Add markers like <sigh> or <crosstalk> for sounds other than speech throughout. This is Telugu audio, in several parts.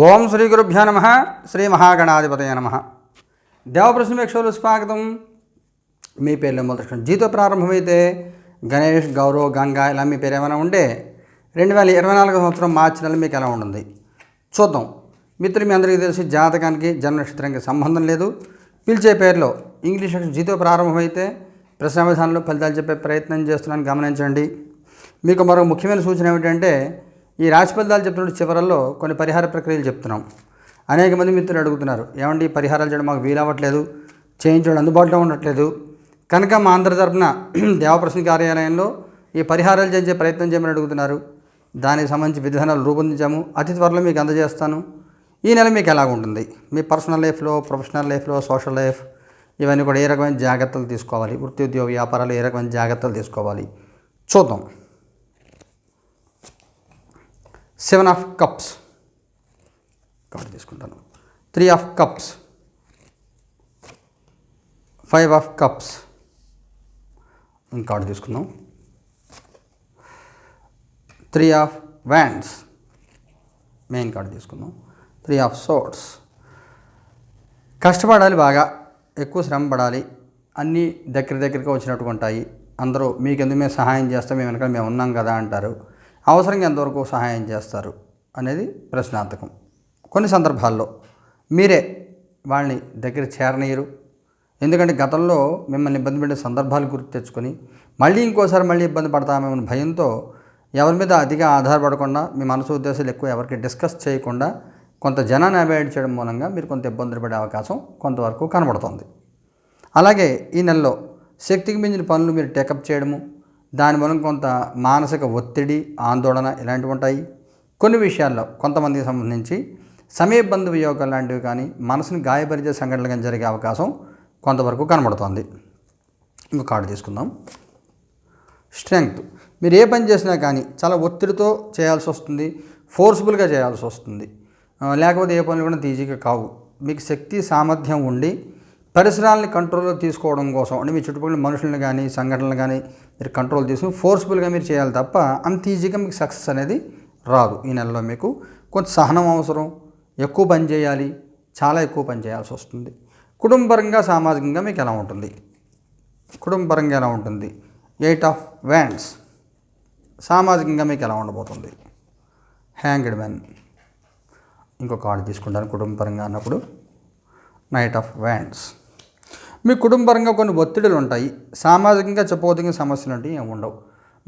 ఓం శ్రీ గురుభ్యో నమ. శ్రీ మహాగణాధిపతయ నమ. దేవప్రశ్నవేక్షలు స్వాగతం. మీ పేర్లు మొదటి జీతో ప్రారంభమైతే గణేష్ గౌరవ్ గంగా ఇలా మీ పేరు ఏమైనా ఉంటే రెండు వేల ఇరవై నాలుగో సంవత్సరం మార్చి నెల మీకు ఎలా ఉంటుంది? చూద్దాం. మిత్రులు మీ అందరికీ తెలిసి జాతకానికి జన్మ నక్షత్రానికి సంబంధం లేదు. పిలిచే పేరులో ఇంగ్లీష్ అక్షరం జీతో ప్రారంభమైతే ప్రశ్న విధానంలో ఫలితాలు చెప్పే ప్రయత్నం చేస్తున్నాను. గమనించండి. మీకు మరో ముఖ్యమైన సూచన ఏమిటంటే ఈ రాశి ఫలితాలు చెప్తున్న చివరల్లో కొన్ని పరిహార ప్రక్రియలు చెప్తున్నాం. అనేక మంది మిత్రులు అడుగుతున్నారు ఏమండి పరిహారాలు చేయడం మాకు వీలవ్వట్లేదు చేయించడం అందుబాటులో ఉండట్లేదు. కనుక మా అందరి తరఫున <clears throat> దేవప్రశ్న కార్యాలయంలో ఈ పరిహారాలు చేయించే ప్రయత్నం చేయమని అడుగుతున్నారు. దానికి సంబంధించి విధానాలు రూపొందించాము అతి త్వరలో మీకు అందజేస్తాను. ఈ నెల మీకు ఎలాగుంటుంది మీ పర్సనల్ లైఫ్లో ప్రొఫెషనల్ లైఫ్లో సోషల్ లైఫ్ ఇవన్నీ కూడా ఏ రకమైన జాగ్రత్తలు తీసుకోవాలి? వృత్తి ఉద్యోగ వ్యాపారాలు ఏ రకమైన జాగ్రత్తలు తీసుకోవాలి? చూద్దాం. సెవెన్ ఆఫ్ కప్స్ కార్డు తీసుకుంటాను. Three of cups five of cups card తీసుకుందాం. Three of wands main card తీసుకుందాం. త్రీ ఆఫ్ సోర్ట్స్ కష్టపడాలి బాగా ఎక్కువ శ్రమ పడాలి అన్నీ దగ్గర దగ్గరగా వచ్చినట్టుగా ఉంటాయి. అందరూ మీకెందుకు మేము సహాయం చేస్తాం? మేము వెనకాల మేము ఉన్నాం కదా అంటారు. అవసరంగా ఎంతవరకు సహాయం చేస్తారు అనేది ప్రశ్నార్థకం. కొన్ని సందర్భాల్లో మీరే వాళ్ళని దగ్గర చేరనీయరు. ఎందుకంటే గతంలో మిమ్మల్ని ఇబ్బంది పడే సందర్భాలు గుర్తు తెచ్చుకొని మళ్ళీ ఇంకోసారి మళ్ళీ ఇబ్బంది పడతామేమని భయంతో ఎవరి మీద అతిగా ఆధారపడకుండా మీ మనసు ఉద్దేశాలు ఎక్కువ ఎవరికి డిస్కస్ చేయకుండా కొంత జనాన్ని అవాయిడ్ చేయడం మూలంగా మీరు కొంత ఇబ్బందులు పడే అవకాశం కొంతవరకు కనబడుతుంది. అలాగే ఈ నెలలో శక్తికి మించిన పనులు మీరు టేకప్ చేయడము దాని మూలం కొంత మానసిక ఒత్తిడి ఆందోళన ఇలాంటివి ఉంటాయి. కొన్ని విషయాల్లో కొంతమందికి సంబంధించి సమయబంధు వియోగం లాంటివి కానీ మనసుని గాయపరిచే సంఘటనలు కానీ జరిగే అవకాశం కొంతవరకు కనబడుతోంది. ఇంకో కార్డు తీసుకుందాం. స్ట్రెంగ్త్ మీరు ఏ పని చేసినా కానీ చాలా ఒత్తిడితో చేయాల్సి వస్తుంది ఫోర్స్ఫుల్గా చేయాల్సి వస్తుంది. లేకపోతే ఏ పనులు కూడా ఈజీగా కావు. మీకు శక్తి సామర్థ్యం ఉండి పరిసరాలని కంట్రోల్లో తీసుకోవడం కోసం అంటే మీ చుట్టుపక్కల మనుషులను కానీ సంఘటనలు కానీ మీరు కంట్రోల్ తీసుకుని ఫోర్స్ఫుల్గా మీరు చేయాలి తప్ప అంత ఈజీగా మీకు సక్సెస్ అనేది రాదు ఈ నెలలో మీకు. కొంత సహనం అవసరం ఎక్కువ పని చేయాలి చాలా ఎక్కువ పని చేయాల్సి వస్తుంది. కుటుంబపరంగా సామాజికంగా మీకు ఎలా ఉంటుంది? కుటుంబపరంగా ఎలా ఉంటుంది? ఎయిట్ ఆఫ్ వ్యాండ్స్ సామాజికంగా మీకు ఎలా ఉండబోతుంది? హ్యాంగ్డ్ మ్యాన్ ఇంకో కార్డు తీసుకుంటాను కుటుంబపరంగా అన్నప్పుడు. నైట్ ఆఫ్ వ్యాండ్స్ మీ కుటుంబపరంగా కొన్ని ఒత్తిడులు ఉంటాయి. సామాజికంగా చెప్పవదగిన సమస్యలు అంటే ఏమి ఉండవు.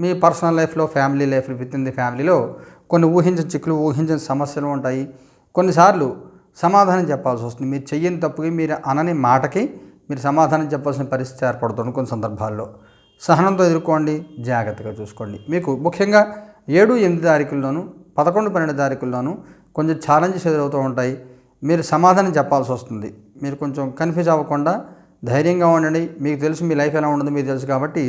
మీ పర్సనల్ లైఫ్లో family life with in the ఫ్యామిలీలో కొన్ని ఊహించిన చిక్కులు ఊహించిన సమస్యలు ఉంటాయి. కొన్నిసార్లు సమాధానం చెప్పాల్సి వస్తుంది. మీరు చెయ్యని తప్పుకి మీరు అనని మాటకి మీరు సమాధానం చెప్పాల్సిన పరిస్థితి ఏర్పడుతుంది కొన్ని సందర్భాల్లో. సహనంతో ఎదుర్కోండి జాగ్రత్తగా చూసుకోండి. మీకు ముఖ్యంగా ఏడు ఎనిమిది తారీఖుల్లోనూ పదకొండు పన్నెండు తారీఖుల్లోనూ కొంచెం ఛాలెంజెస్ ఎదురవుతూ ఉంటాయి. మీరు సమాధానం చెప్పాల్సి వస్తుంది. మీరు కొంచెం కన్ఫ్యూజ్ అవ్వకుండా ధైర్యంగా ఉండండి. మీకు తెలుసు మీ లైఫ్ ఎలా ఉండదో మీకు తెలుసు కాబట్టి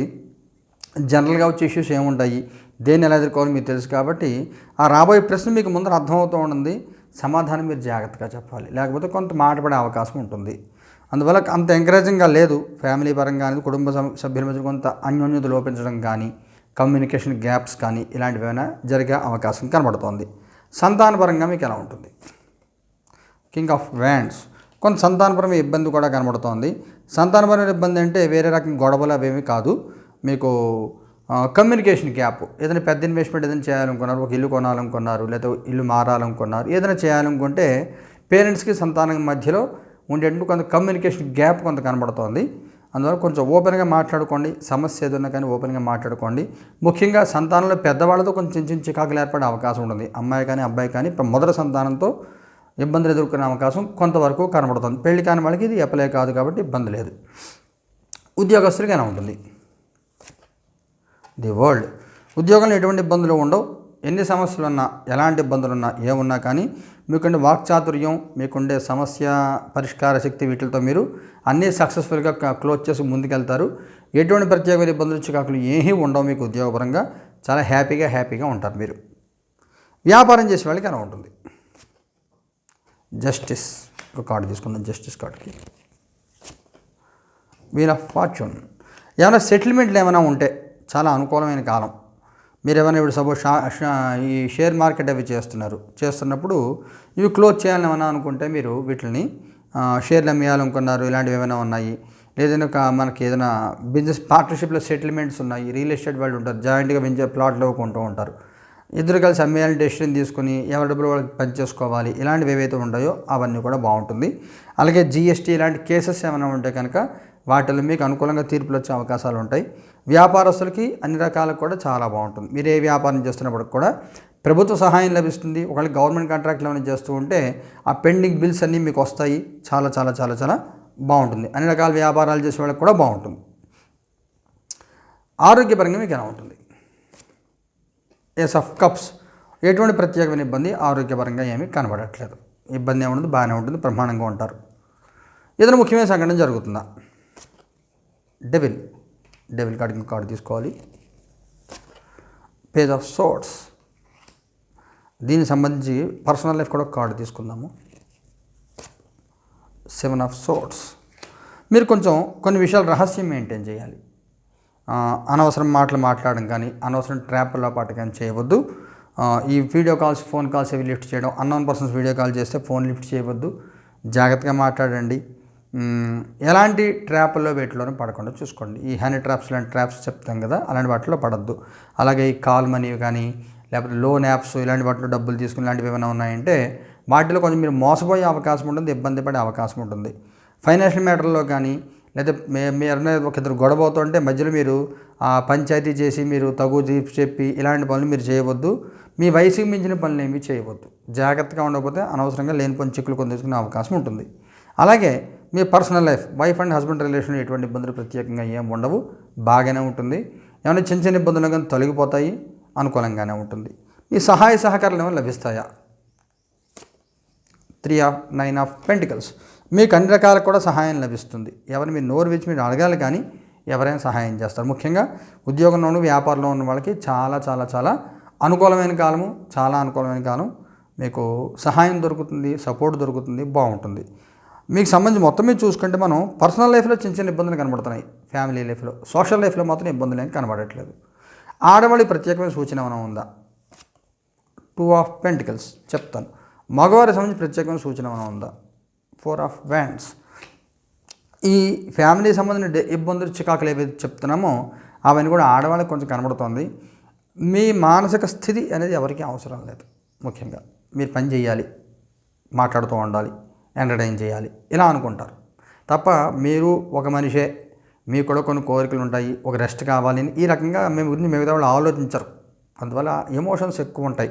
జనరల్గా వచ్చే ఇష్యూస్ ఏముంటాయి? దేన్ని ఎలా ఎదుర్కోవాలో మీకు తెలుసు కాబట్టి ఆ రాబోయే ప్రశ్న మీకు ముందర అర్థమవుతూ ఉంటుంది. సమాధానం మీరు జాగ్రత్తగా చెప్పాలి. లేకపోతే కొంత మాటపడే అవకాశం ఉంటుంది. అందువల్ల అంత ఎంకరేజింగ్గా లేదు. ఫ్యామిలీ పరంగా అనేది కుటుంబ సభ్యుల మధ్య కొంత అన్యోన్యత లోపించడం కానీ కమ్యూనికేషన్ గ్యాప్స్ కానీ ఇలాంటివైనా జరిగే అవకాశం కనబడుతోంది. సంతానపరంగా మీకు ఎలా ఉంటుంది? కింగ్ ఆఫ్ వ్యాండ్స్ కొంత సంతానపరమైన ఇబ్బంది కూడా కనబడుతోంది. సంతానపరమైన ఇబ్బంది అంటే వేరే రకం గొడవలు అవేమి కాదు. మీకు కమ్యూనికేషన్ గ్యాప్ ఏదైనా పెద్ద ఇన్వెస్ట్మెంట్ ఏదైనా చేయాలనుకున్నారు ఒక ఇల్లు కొనాలనుకున్నారు లేదా ఇల్లు మారాలనుకున్నారు ఏదైనా చేయాలనుకుంటే పేరెంట్స్కి సంతానం మధ్యలో ఉండేటువంటి కొంత కమ్యూనికేషన్ గ్యాప్ కొంత కనబడుతోంది. అందువల్ల కొంచెం ఓపెన్గా మాట్లాడుకోండి. సమస్య ఏదైనా కానీ ఓపెన్గా మాట్లాడుకోండి. ముఖ్యంగా సంతానంలో పెద్దవాళ్ళతో కొంచెం చిన్న చిన్న చికాకులు ఏర్పడే అవకాశం ఉంటుంది. అమ్మాయి కానీ అబ్బాయి కానీ ఇప్పుడు మొదటి సంతానంతో ఇబ్బందులు ఎదుర్కొనే అవకాశం కొంతవరకు కనబడుతుంది. పెళ్ళి కాని వాళ్ళకి ఇది ఎప్పలే కాదు కాబట్టి ఇబ్బంది లేదు. ఉద్యోగస్తులుగానే ఉంటుంది? ది వరల్డ్ ఉద్యోగంలో ఎటువంటి ఇబ్బందులు ఉండవు. ఎన్ని సమస్యలు ఉన్నా ఎలాంటి ఇబ్బందులు ఉన్నా ఏమున్నా కానీ మీకుండే వాక్చాతుర్యం మీకుండే సమస్య పరిష్కార శక్తి వీటితో మీరు అన్నీ సక్సెస్ఫుల్గా క్లోజ్ చేసి ముందుకెళ్తారు. ఎటువంటి ప్రత్యేకమైన ఇబ్బందులు చికాకులు ఏమీ ఉండవు మీకు ఉద్యోగపరంగా. చాలా హ్యాపీగా హ్యాపీగా ఉంటారు మీరు. వ్యాపారం చేసే వాళ్ళకి ఎలా ఉంటుంది? జస్టిస్ ఒక కార్డు తీసుకున్నాం జస్టిస్ కార్డుకి. Wheel of fortune. ఏమైనా సెటిల్మెంట్లు ఏమైనా ఉంటే చాలా అనుకూలమైన కాలం. మీరు ఏమైనా ఇప్పుడు సపోజ్ షా ఈ షేర్ మార్కెట్ అవి చేస్తున్నారు. చేస్తున్నప్పుడు ఇవి క్లోజ్ చేయాలని ఏమైనా అనుకుంటే మీరు వీటిని షేర్లు అమ్మేయాలనుకున్నారు ఇలాంటివి ఏమైనా ఉన్నాయి? లేదంటే ఒక మనకి ఏదైనా బిజినెస్ పార్ట్నర్షిప్లో సెటిల్మెంట్స్ ఉన్నాయి రియల్ ఎస్టేట్ వాళ్ళు ఉంటారు జాయింట్గా పెంచే ప్లాట్లు కొంటూ ఉంటారు. ఇద్దరు కలిసి అమ్మేయాలని డెసిషన్ తీసుకుని ఎవరి డబ్బులు వాళ్ళకి పనిచేసుకోవాలి ఇలాంటివి ఏవైతే ఉంటాయో అవన్నీ కూడా బాగుంటుంది. అలాగే జిఎస్టీ ఇలాంటి కేసెస్ ఏమైనా ఉంటే కనుక వాటిలో మీకు అనుకూలంగా తీర్పులు వచ్చే అవకాశాలు ఉంటాయి. వ్యాపారస్తులకి అన్ని రకాలకు కూడా చాలా బాగుంటుంది. మీరు ఏ వ్యాపారం చేస్తున్నప్పుడు కూడా ప్రభుత్వ సహాయం లభిస్తుంది. ఒకవేళ గవర్నమెంట్ కాంట్రాక్ట్లు ఏమైనా చేస్తూ ఉంటే ఆ పెండింగ్ బిల్స్ అన్నీ మీకు వస్తాయి. చాలా చాలా చాలా చాలా బాగుంటుంది. అన్ని రకాల వ్యాపారాలు చేసే వాళ్ళకి కూడా బాగుంటుంది. ఆరోగ్యపరంగా మీకు ఎలా ఉంటుంది? ఎస్ ఆఫ్ కప్స్ ఎటువంటి ప్రత్యేకమైన ఇబ్బంది? ఆరోగ్యపరంగా ఏమీ కనబడట్లేదు. ఇబ్బంది ఏముండదు బాగానే ఉంటుంది బ్రహ్మాండంగా ఉంటారు. ఏదైనా ముఖ్యమైన సంఘటన జరుగుతుందా? డెవిల్ డెవిల్ కార్డు ఇంకో కార్డు తీసుకోవాలి. పేజ్ ఆఫ్ సోట్స్ దీనికి సంబంధించి పర్సనల్ లైఫ్ కూడా ఒక కార్డు తీసుకుందాము. సెవెన్ ఆఫ్ సోట్స్ మీరు కొంచెం కొన్ని విషయాలు రహస్యం మెయింటైన్ చేయాలి. అనవసరం మాటలు మాట్లాడడం కానీ అనవసరం ట్రాప్ల పాటు కానీ చేయవద్దు. ఈ వీడియో కాల్స్ ఫోన్ కాల్స్ అవి లిఫ్ట్ చేయడం అన్నోన్ పర్సన్స్ వీడియో కాల్ చేస్తే ఫోన్ లిఫ్ట్ చేయవద్దు. జాగ్రత్తగా మాట్లాడండి. ఎలాంటి ట్రాప్లో వీటిలోనూ పడకుండా చూసుకోండి. ఈ హనీ ట్రాప్స్ లాంటి ట్రాప్స్ చెప్తాం కదా అలాంటి వాటిలో పడద్దు. అలాగే ఈ కాల్ మనీ కానీ లేకపోతే లోన్ యాప్స్ ఇలాంటి వాటిలో డబ్బులు తీసుకుని ఇలాంటివి ఏమైనా ఉన్నాయంటే వాటిలో కొంచెం మీరు మోసపోయే అవకాశం ఉంటుంది ఇబ్బంది పడే అవకాశం ఉంటుంది. ఫైనాన్షియల్ మ్యాటర్లో కానీ లేదా మే మీరు ఒక ఇద్దరు గొడవ అవుతుంటే మధ్యలో మీరు ఆ పంచాయతీ చేసి మీరు తగు తీర్పు చెప్పి ఇలాంటి పనులు మీరు చేయవద్దు. మీ వయసుకి మించిన పనులు ఏమీ చేయవద్దు. జాగ్రత్తగా ఉండకపోతే అనవసరంగా లేని పని చిక్కులు కొని తీసుకునే అవకాశం ఉంటుంది. అలాగే మీ personal life wife and husband relation ఎటువంటి ఇబ్బందులు ప్రత్యేకంగా ఏం ఉండవు. బాగానే ఉంటుంది. ఏమైనా చిన్న చిన్న ఇబ్బందులు కానీ తొలగిపోతాయి. అనుకూలంగానే ఉంటుంది. మీ సహాయ సహకారాలు ఏమైనా లభిస్తాయా? Three of nine of pentacles. మీకు అన్ని రకాలకు కూడా సహాయం లభిస్తుంది. ఎవరిని మీరు నోరు విచ్చి మీరు అడగాలి కానీ ఎవరైనా సహాయం చేస్తారు. ముఖ్యంగా ఉద్యోగంలోను వ్యాపారంలో ఉన్న వాళ్ళకి చాలా చాలా చాలా అనుకూలమైన కాలము చాలా అనుకూలమైన కాలం. మీకు సహాయం దొరుకుతుంది సపోర్ట్ దొరుకుతుంది బాగుంటుంది. మీకు సంబంధించి మొత్తం మీద చూసుకుంటే మనం పర్సనల్ లైఫ్లో చిన్న చిన్న ఇబ్బందులు కనబడుతున్నాయి. ఫ్యామిలీ లైఫ్లో సోషల్ లైఫ్లో మాత్రం ఇబ్బందులు ఏం కనబడట్లేదు. ఆడవాళ్ళకి ప్రత్యేకమైన సూచన ఏమైనా ఉందా? టూ ఆఫ్ పెంటికల్స్ చెప్తాను. మగవారికి సంబంధించి ప్రత్యేకమైన సూచన ఏమైనా ఉందా? ఫోర్ ఆఫ్ వ్యాండ్స్ ఈ ఫ్యామిలీ సంబంధించిన ఇబ్బందులు చికాకులు ఏవైతే చెప్తున్నామో అవన్నీ కూడా ఆడవాళ్ళకి కొంచెం కనబడుతోంది. మీ మానసిక స్థితి అనేది ఎవరికీ అవసరం లేదు. ముఖ్యంగా మీరు పని చేయాలి మాట్లాడుతూ ఉండాలి ఎంటర్టైన్ చేయాలి ఇలా అనుకుంటారు. తప్ప మీరు ఒక మనిషే మీకు కూడా కొన్ని కోరికలు ఉంటాయి ఒక రెస్ట్ కావాలని ఈ రకంగా మేము గురించి మిగతా వాళ్ళు ఆలోచించరు. అందువల్ల ఎమోషన్స్ ఎక్కువ ఉంటాయి.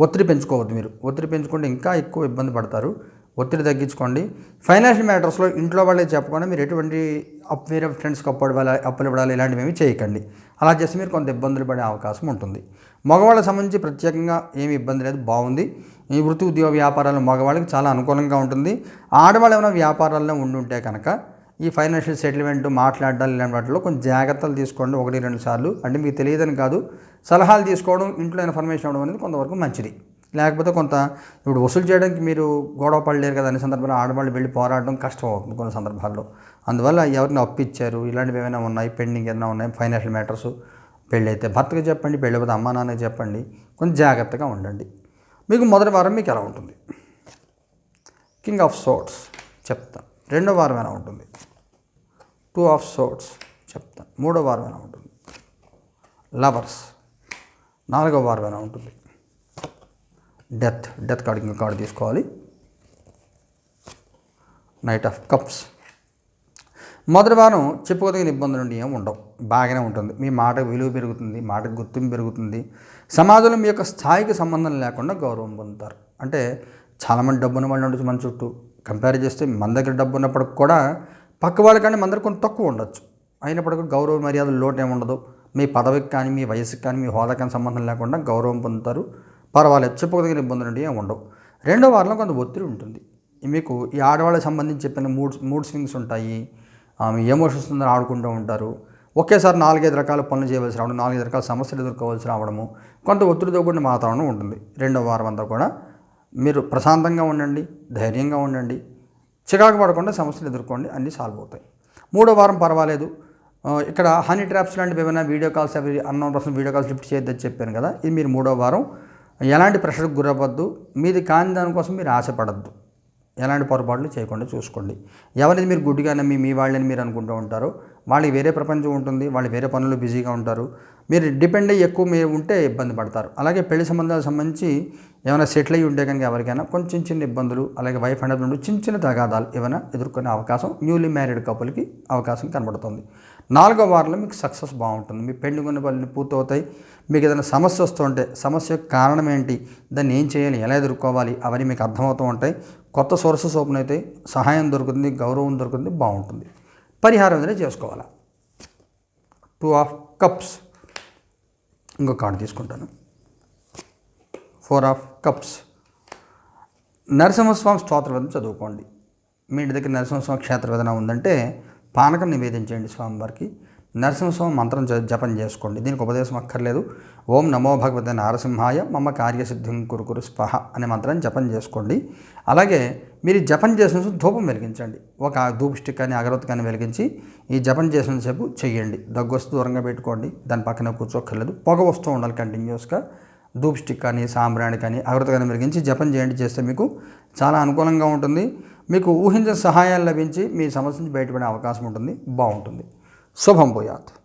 ఒత్తిడి పెంచుకోవద్దు మీరు. ఒత్తిడి పెంచుకుంటే ఇంకా ఎక్కువ ఇబ్బంది పడతారు. ఒత్తిడి తగ్గించుకోండి. ఫైనాన్షియల్ మ్యాటర్స్లో ఇంట్లో వాళ్ళే చెప్పకుండా మీరు ఎటువంటి అప్ వేరే ఫ్రెండ్స్కి అప్పు అప్పులు ఇవ్వాలి ఇలాంటివి ఏమి చేయకండి. అలా చేస్తే మీరు కొంత ఇబ్బందులు పడే అవకాశం ఉంటుంది. మగవాళ్ళకి సంబంధించి ప్రత్యేకంగా ఏమి ఇబ్బంది లేదు బాగుంది. ఈ వృత్తి ఉద్యోగ వ్యాపారాలు మగవాళ్ళకి చాలా అనుకూలంగా ఉంటుంది. ఆడవాళ్ళు ఏమైనా వ్యాపారాల్లో ఉండుంటే కనుక ఈ ఫైనాన్షియల్ సెటిల్మెంట్ మాట్లాడాలి ఇలాంటి వాటిలో కొంచెం జాగ్రత్తలు తీసుకోండి. ఒకటి రెండు సార్లు. అంటే మీకు తెలియదని కాదు. సలహాలు తీసుకోవడం ఇంట్లో ఇన్ఫర్మేషన్ ఇవ్వడం అనేది కొంతవరకు మంచిది. లేకపోతే కొంత ఇప్పుడు వసూలు చేయడానికి మీరు గొడవ పడలేరు కదా అనే సందర్భంలో ఆడవాళ్ళు వెళ్ళి పోరాడడం కష్టం అవుతుంది కొన్ని సందర్భాల్లో. అందువల్ల ఎవరిని అప్పిచ్చారు? ఇలాంటివి ఏమైనా ఉన్నాయి? పెండింగ్ ఏమైనా ఉన్నాయి? ఫైనాన్షియల్ మ్యాటర్స్ పెళ్ళి అయితే భర్తకి చెప్పండి పెళ్ళి అయితే అమ్మా నాన్నకి చెప్పండి. కొంచెం జాగ్రత్తగా ఉండండి. మీకు మొదటి వారం మీకు ఎలా ఉంటుంది? కింగ్ ఆఫ్ సోట్స్ చెప్తాను. రెండో వారం ఎలా ఉంటుంది? టూ ఆఫ్ సోట్స్ చెప్తాను. మూడో వారం ఎలా ఉంటుంది? లవర్స్ నాలుగో వారం ఎలా ఉంటుంది? డెత్ డెత్ కార్డు ఇంకో కార్డు తీసుకోవాలి. Knight of cups. మొదటి వారం చెప్పుకోదగిన ఇబ్బందులు నుండి ఏమి ఉండవు. బాగానే ఉంటుంది. మీ మాట విలువ పెరుగుతుంది మాటకు గుర్తింపు పెరుగుతుంది. సమాజంలో మీ యొక్క స్థాయికి సంబంధం లేకుండా గౌరవం పొందుతారు. అంటే చాలామంది డబ్బున్న వాళ్ళు ఉండొచ్చు మన చుట్టూ కంపేర్ చేస్తే మన దగ్గర డబ్బు ఉన్నప్పటికి కూడా పక్క వాళ్ళకంటే మన దగ్గర కొంత తక్కువ ఉండొచ్చు. అయినప్పటికీ గౌరవ మర్యాదలు లోటు ఏమి ఉండదు. మీ పదవికి కానీ మీ వయసుకి కానీ మీ హోదా కానీ సంబంధం లేకుండా గౌరవం పొందుతారు. పర్వాలేదు చెప్పుకోదగిన ఇబ్బందులు నుండి ఏమి ఉండవు. రెండో వారంలో కొంత ఒత్తిడి ఉంటుంది. మీకు ఈ ఆడవాళ్ళకి సంబంధించి చెప్పిన మూడ్ మూడ్ స్వింగ్స్ ఉంటాయి ఆమె మీ ఎమోషన్స్ ఉందని ఆడుకుంటూ ఉంటారు. ఒకేసారి నాలుగైదు రకాల పనులు చేయవలసి రావడం నాలుగైదు రకాల సమస్యలు ఎదుర్కోవాల్సి రావడము కొంత ఒత్తిడితో కూడిన వాతావరణం ఉంటుంది. రెండో వారం అంతా కూడా మీరు ప్రశాంతంగా ఉండండి ధైర్యంగా ఉండండి చికాకు పడకుండా సమస్యలు ఎదుర్కోండి అన్నీ సాల్వ్ అవుతాయి. మూడో వారం పర్వాలేదు. ఇక్కడ హనీ ట్రాప్స్ లాంటివి ఏమైనా వీడియో కాల్స్ అవి unknown person video calls lift చేయొద్దని చెప్పాను కదా ఇది మీరు మూడో వారం ఎలాంటి ప్రెషర్కి గురవ్వద్దు. మీది కాని దానికోసం మీరు ఆశపడద్దు. ఎలాంటి పొరపాట్లు చేయకుండా చూసుకోండి. ఎవరిది మీరు గుడ్డిగా నమ్మి మీ వాళ్ళని మీరు అనుకుంటూ ఉంటారో. వాళ్ళకి వేరే ప్రపంచం ఉంటుంది. వాళ్ళు వేరే పనులు బిజీగా ఉంటారు. మీరు డిపెండ్ అయ్యి ఎక్కువ మీరు ఉంటే ఇబ్బంది పడతారు. అలాగే పెళ్ళి సంబంధాలకు సంబంధించి ఏమైనా సెటిల్ అయ్యి ఉంటే కనుక ఎవరికైనా కొంచెం చిన్న ఇబ్బందులు అలాగే వైఫ్ అండ్ నుండి చిన్న చిన్న తగాదాలు ఏమైనా ఎదుర్కొనే అవకాశం న్యూలీ మ్యారీడ్ కపుల్కి అవకాశం కనబడుతుంది. నాలుగో వారంలో మీకు సక్సెస్ బాగుంటుంది. మీ పెళ్ళి కొన్ని పనులు పూర్తవుతాయి. మీకు ఏదైనా సమస్య వస్తుంటే సమస్య యొక్క కారణం ఏంటి? దాన్ని ఏం చేయాలి? ఎలా ఎదుర్కోవాలి? అవన్నీ మీకు అర్థమవుతూ ఉంటాయి. కొత్త సోర్సెస్ ఓపెన్ అవుతాయి సహాయం దొరుకుతుంది గౌరవం దొరుకుతుంది బాగుంటుంది. పరిహారం ఏదైనా చేసుకోవాలా? టూ ఆఫ్ కప్స్ ఇంకో కార్డు తీసుకుంటాను. ఫోర్ ఆఫ్ కప్స్ నరసింహస్వామి స్తోత్రం చదువుకోండి. మీ ఇంటి దగ్గర నరసింహస్వామి క్షేత్ర ఏదైనా ఉందంటే పానకం నివేదించండి స్వామివారికి. నరసింహస్వామి మంత్రం జ- జపం చేసుకోండి. దీనికి ఉపదేశం అక్కర్లేదు. ఓం నమో భగవతే నారసింహాయ మమ్మ కార్యసిద్ధిం కురుకురు స్పహ అనే మంత్రాన్ని జపం చేసుకోండి. అలాగే మీరు జపం చేసిన ధూపం వెలిగించండి. ఒక ధూప్ స్టిక్ కానీ అగరవత్తి కానీ వెలిగించి ఈ జపం చేసినంతసేపు చెయ్యండి. దగ్గు వస్తూ దూరంగా పెట్టుకోండి. దాని పక్కన కూర్చోక్కర్లేదు. పొగ వస్తూ ఉండాలి కంటిన్యూస్గా. ధూప్ స్టిక్ కానీ సాంబ్రాణి కానీ అగ్రత కానీ మెరిగించి జపం చేయండి. చేస్తే మీకు చాలా అనుకూలంగా ఉంటుంది. మీకు ఊహించిన సహాయాలు లభించి మీ సమస్య నుంచి బయటపడే అవకాశం ఉంటుంది. బాగుంటుంది. శుభం పోయాత్